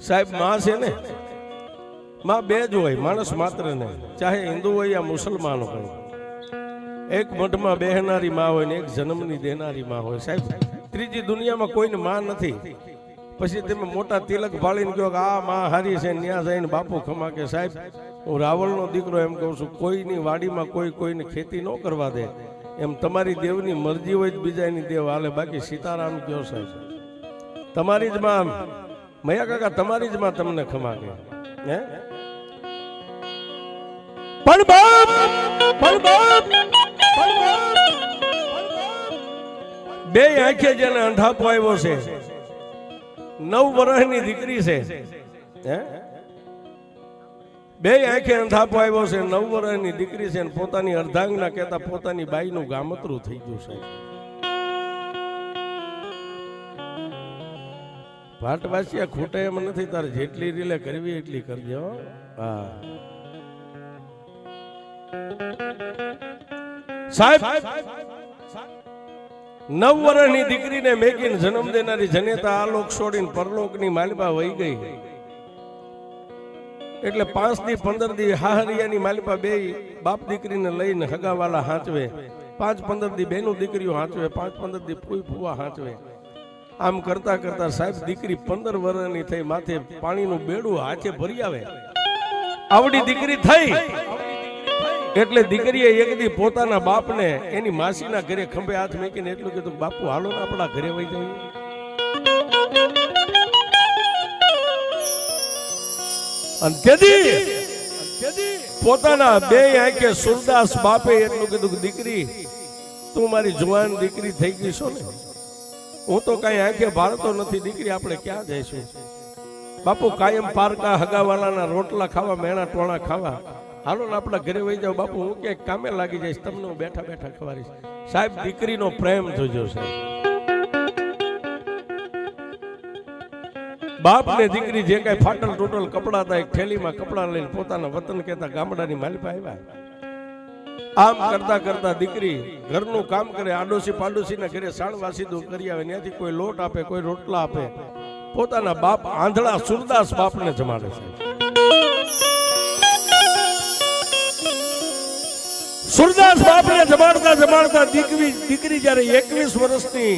સાહેબમાં છે ને? માં બે જ હોય માણસ માત્ર ને. ચાહે હિન્દુ હોય યા મુસલમાન હોય. એક મઠમાં બેહનારી માં હોય ને એક જન્મની દેનારી માં હોય. સાહેબ ત્રીજી દુનિયામાં કોઈને માં નથી. પછી તમે મોટા તિલક ભાળીને કહો કે આ માં હારી છે ન્યા જઈને બાપુ ખમા કે સાહેબ હું રાવળનો દીકરો એમ કહું છું કોઈની વાડીમાં કોઈ કોઈને ખેતી ન કરવા દે. એમ તમારી દેવની મરજી હોય જ બીજાની દેવ. હાલે બાકી સીતારામ કયો સાહેબ. તમારી જ માં મયા કાકા, તમારી જ માં તમને ખમા કે હે? પણ બાપ પણ બાપ બે આંખે જેને અંધાપો આવ્યો છે, નવ વર્ષની દીકરી છે. હે? બે આંખે અંધાપો આવ્યો છે, નવ વર્ષની દીકરી છે અને પોતાની અર્ધાંગના કહેતા પોતાની બાઈનું ગામતરું થઈ ગયું છે. ભાટવાસિયા ખૂટે એમ નથી, તારે જેટલી રીલે કરવી એટલી કરજો, હો. સાહેબ નવ વર્ષની દીકરીને મેકીને જન્મ દેનારી જનેતા આ લોક છોડીને પરલોકની માલિબા વહી ગઈ. એટલે પાંચથી પંદર દી હાહરિયાની માલિબા બે બાપ દીકરીને લઈને હગાવાલા હાંચવે. પાંચ, પંદર દી બેનું દીકરીઓ હાંચવે, પાંચ, પંદર દી ફૂઈ ફૂવા હાંચવે. આમ કરતા કરતા સાહેબ દીકરી પંદર વર્ષની થઈ, માથે પાણીનું બેડું હાથે ભરી આવે. આવડી દીકરી થઈ. એટલે દીકરીએ એક દી પોતાના બાપને એની માસીના ઘરે ખંભે હાથ મૂકીને એટલું કીધું, બાપુ, હાલો ને આપણા ઘરે વહી જઈએ. તેથી પોતાના બે આંખે સુરદાસ બાપે એટલું કીધું દીકરી, તું મારી જુવાન દીકરી થઈ ગઈ છો ને. હું તો કઈ આંખે ભારતો નથી, દીકરી, આપણે ક્યાં જઈશું? બાપુ કાયમ પારકા હગાવાલાના રોટલા ખાવા, મેણા ટોણા ખાવા. હાલો ને આપણા ઘરે વહી જાવ બાપુ, હું ક્યાંક કામે લાગી જઈશ, તમને હું બેઠા બેઠા ખવારીશ સાહેબ, દીકરીનો પ્રેમ જોજો, સાહેબ. બાપ ને દીકરી જે કઈ ફાટલ ટોટલ કપડા હતા, એક થેલીમાં કપડા લઈને પોતાના વતન કહેતા ગામડાની માલિપા આવ્યા. આમ કરતા કરતા દીકરી ઘરનું કામ કરે આડોશી પાડોશીના ઘરે સાણવાસી દૂર કરી આવે, ત્યાંથી કોઈ લોટ આપે, કોઈ રોટલા આપે. પોતાના બાપ આંધળા સુરદાસ બાપને જમાડે છે. સુરદાસ બાપને જમાડતા જમાડતા દીકરી દીકરી જ્યારે એકવીસ વર્ષની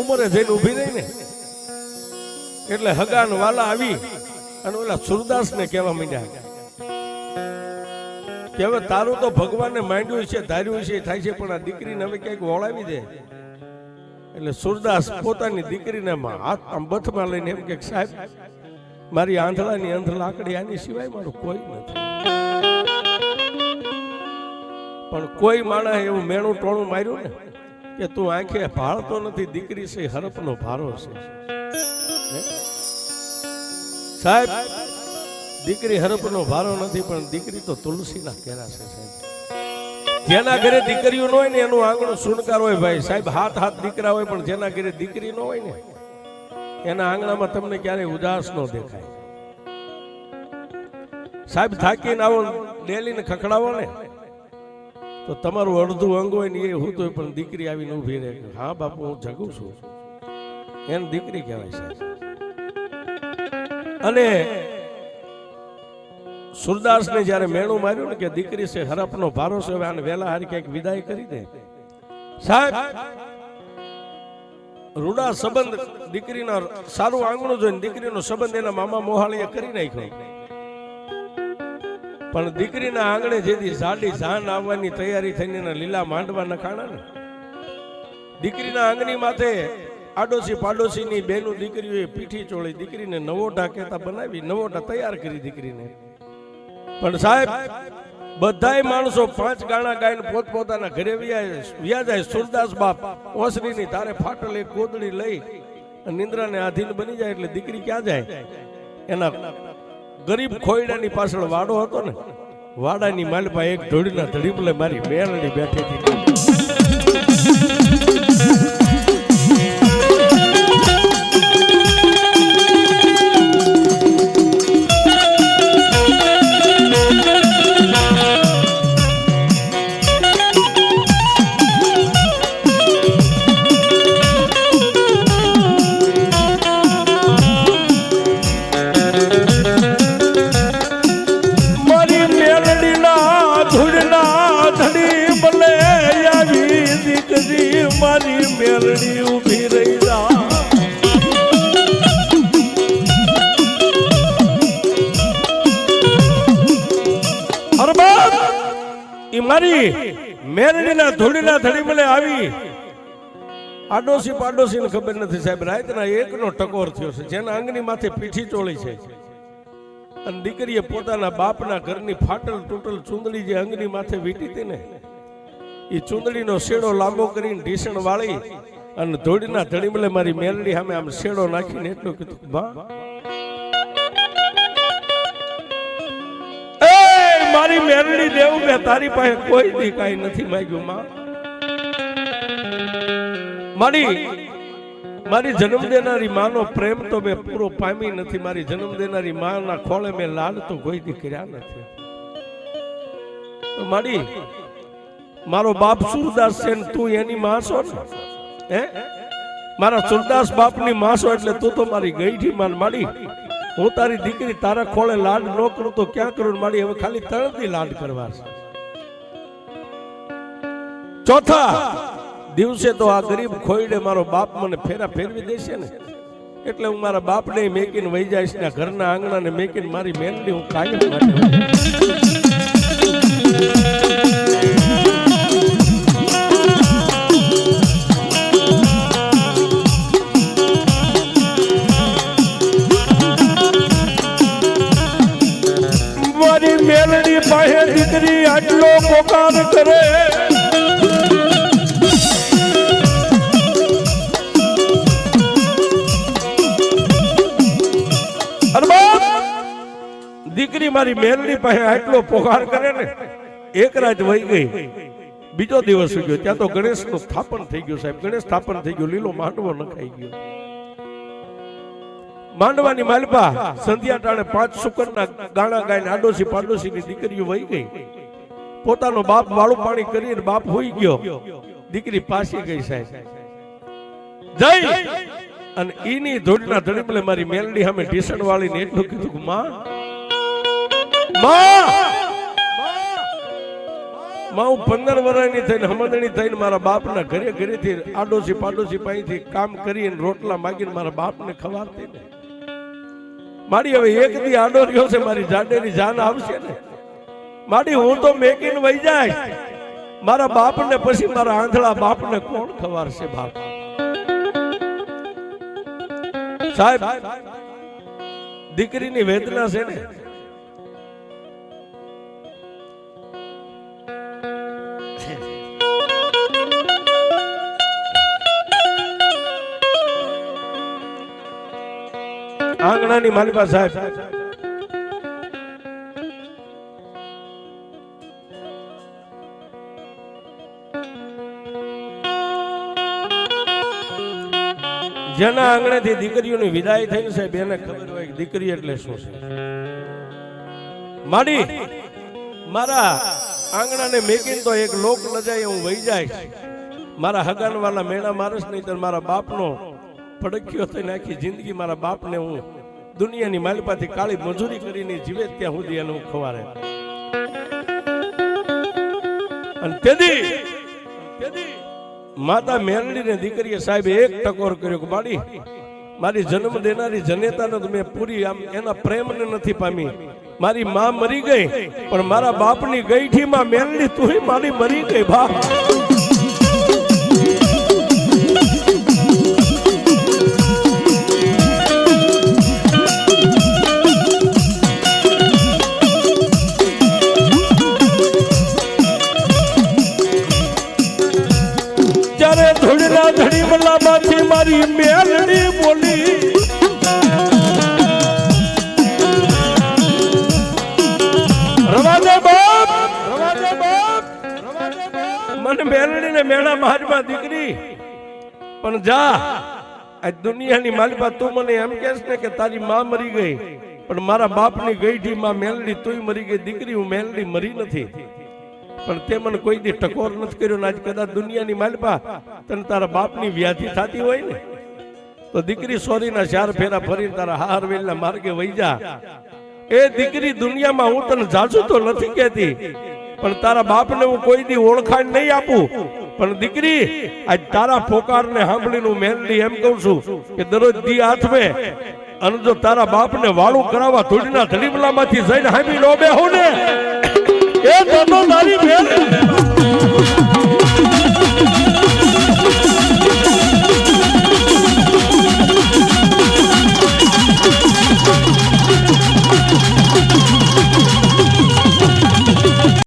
ઉંમરે જઈને ઊભી રહી ને, એટલે હગાન વાલા આવી અને ઓલા સુરદાસ ને કહેવા માંડ્યા કે હવે તારું તો ભગવાનને માંડ્યું છે, ધાર્યું છે, થાય છે, પણ આ દીકરીને હવે ક્યાંક વળાવી દે. એટલે સુરદાસ પોતાની દીકરીને હાથ આમ બથમાં લઈને એમ કે, સાહેબ, મારી આંધળાની અંધ લાકડી આની સિવાય મારું કોઈ નથી. પણ કોઈ માણસ એવું મેણું ટોણું માર્યું ને કે તું આંખે ભાળતો નથી, દીકરી છે, હરપનો ભારો છે. સાહેબ દીકરી હરપનો ભારો નથી પણ દીકરી તો તુલસીના કેરા છે સાહેબ. જેના ઘરે દીકરીઓ ન હોય ને એનું આંગણું સુણકાર હોય ભાઈ. સાહેબ હાથ હાથ દીકરા હોય પણ જેના ઘરે દીકરી ન હોય ને એના આંગણામાં તમને ક્યારેય ઉદાસ ન દેખાય. સાહેબ થાકીને આવો ડેલીને ખખડાવો ને. તો તમારું અડધું અંગ હોય ને એ હું તો પણ દીકરી આવીને ઊભી રહે. હા બાપુ હું જગું છું. એને દીકરી કહેવાય સાહેબ. અને સુરદાસને જ્યારે મેણું માર્યું ને કે દીકરી છે હરપનો ભારો છે આને વેલા હારી ક્યાંક વિદાય કરી દે. સાહેબ, રૂડા સંબંધ દીકરીના સારું આંગણું જોઈને દીકરીનો સંબંધ એના મામા મોહાળીએ કરી નાખ્યો. પણ દીકરીના આંગણે જેથી જાડી જાન આવવાની તૈયારી થઈને એના લીલા માંડવા નખાણા ને. દીકરીના આંગણી માથે આડોશી પાડોશીની બેનું દીકરીઓએ પીઠી ચોળી દીકરીને નવોઢા કહેતા બનાવી નવોઢા તૈયાર કરી દીકરીને. પણ સાહેબ, બધાય માણસો પાંચ ગાણા ગાઈને પોતપોતાના ઘરે વ્યા જાય. સુરદાસ બાપ, ઓસરીની તારે ફાટલ એક ગોદડી લઈ નિંદ્રાને આધીન બની જાય એટલે દીકરી ક્યાં જાય? એના ગરીબ ખોયડાની પાછળ વાડો હતો ને, વાડાની માલપા એક ઢોળીના ધડીપલે મારી મેળડી બેઠી હતી. મારી મેરડીના ધૂળીના ધડીમલે આવી. આડોશી પાડોશી ને ખબર નથી સાહેબ, રાતના એકનો ટકોર થયો છે, જેના અંગની માથે પીઠી ચોળી છે. અને દીકરીએ પોતાના બાપના ઘરની ફાટલ તૂટલ ચૂંદડી જે અંગની માથે વીટી હતી ને એ ચૂંદડીનો શેડો લાંબો કરીને ઢીસણ વાળી અને ધોળીના ધડીમલે મારી મેલડી સામે આમ શેડો નાખીને એટલું કીધું, બા મારી મેરડી દેવું મેં તારી પાસે કોઈ દી કાંઈ નથી માંગ્યું માં. મારી મારી જન્મ દેનારી માનો પ્રેમ તો મેં પૂરો પામી નથી, મારી જન્મ દેનારી માના ખોળે મેં લાડ તો કોઈ દી કર્યા નથી મારી, મારો બાપ સુરદાસ છે તું એની માં છો ને? હે? મારા સુરદાસ બાપની માં છો એટલે તું તો મારી ગઈઠી માન માડી હું તારી દીકરી તારા ખોળે લાડ ન કરું તો ક્યાં કરું મારી હવે ખાલી તળતી લાડ કરવા છે ચોથા દિવસે તો આ ગરીબ ખોઈડે મારો બાપ મને ફેરા ફેરવી દેશે ને. એટલે હું મારા બાપને મેકીને વહી જઈશ ને ઘરના આંગણાને મેકીને મારી મેલડી હું કાયમ માટે દીકરી મારી મેલની પાસે આટલો પોકાર કરે ને, એક રાત વહી ગઈ. બીજો દિવસ ગયો ત્યાં તો ગણેશનું સ્થાપન થઈ ગયું સાહેબ. ગણેશ સ્થાપન થઈ ગયું. લીલો માંડવો નખાઈ ગયો. માંડવાની માલપા સંધ્યા ટાણે પાંચ શુકરના ગાણા ગાઈને આડોશી પાડોશીની દીકરીઓ વહી ગઈ. પોતાનો બાપ વાળું પાણી કરીને બાપ હોઈ ગયો. દીકરી પાછી ગઈ સાહેબ. જઈ અને એની ધોળના ધડીપલે મારી મેલડી સામે ઢીસણ વાળીને એટલું કીધું કે, માં માં! હું પંદર વર્ષની થઈને, હમદણી થઈને મારા બાપના ઘરે ઘરેથી આડોશી પાડોશી પાસેથી કામ કરીને રોટલા માગીને મારા બાપને ખવારતી ને મારી હવે એક દી આડો છે, મારી જાડેની જાન આવશે ને. મારી હું તો મેકીને વહી જાય. મારા બાપને પછી મારા આંધળા બાપને કોણ ખવારશે બાપ? સાહેબ, દીકરીની વેદના છે ને. આંગણાની માલિકા સાહેબ. જેના આંગણેથી દીકરીઓની વિદાય થઈ સાહેબ, એને ખબર હોય દીકરી એટલે શું છે? માડી, મારા આંગણાને મેકીને તો એક લોક લજાય હું વહી જાય મારા હગાન વાળા મેણા મારસ નહીં તો મારા બાપનો પડક્યો થઈને આખી જિંદગી મારા બાપને હું દુનિયાની માલિપાથી કાળી મજૂરી કરીને જીવે ત્યાં સુધી એનું ખવારે. અને તેદી માતા દીકરીએ સાહેબ એક ટકોર કર્યો કે બાડી મારી જન્મ દેનારી જનેતાને તો મેં પૂરી આમ એના પ્રેમને નથી પામી. મારી માં મરી ગઈ, પણ મારા બાપની ગઈઠીમાં મેરડી તું મારી મરી ગઈ બાપ મને મેલડી ને મેળા મારમાં દીકરી. પણ જા દુનિયાની માલિકા તું મને એમ કહેશ ને કે તારી માં મરી ગઈ. પણ મારા બાપની ગઈઠી માં મેલડી તુંય મરી ગઈ, દીકરી હું મેલડી મરી નથી. પણ તે મને કોઈ દી ટકોર નથી કર્યો ને આજ કદાચ દુનિયાની માલપા તને તારા બાપની વ્યાધિ થતી હોય ને, તો દીકરી સોરીના ચાર ફેરા ફરી તારા હાર વેલના માર્ગે વહી જા. એ દીકરી દુનિયામાં હું તને જાજુ તો નથી કહેતી. પણ તારા બાપને હું કોઈની ઓળખાણ નહીં આપું પણ દીકરી, આજ તારા પોકારને સાંભળીને હું મેનલી એમ કઉ છું કે દરરોજ દી હાથ અને જો તારા બાપને વાળું કરાવવા ધૂળના ધડીમલામાંથી જઈને હામી નો બેહું ને એ તનો તારી બેન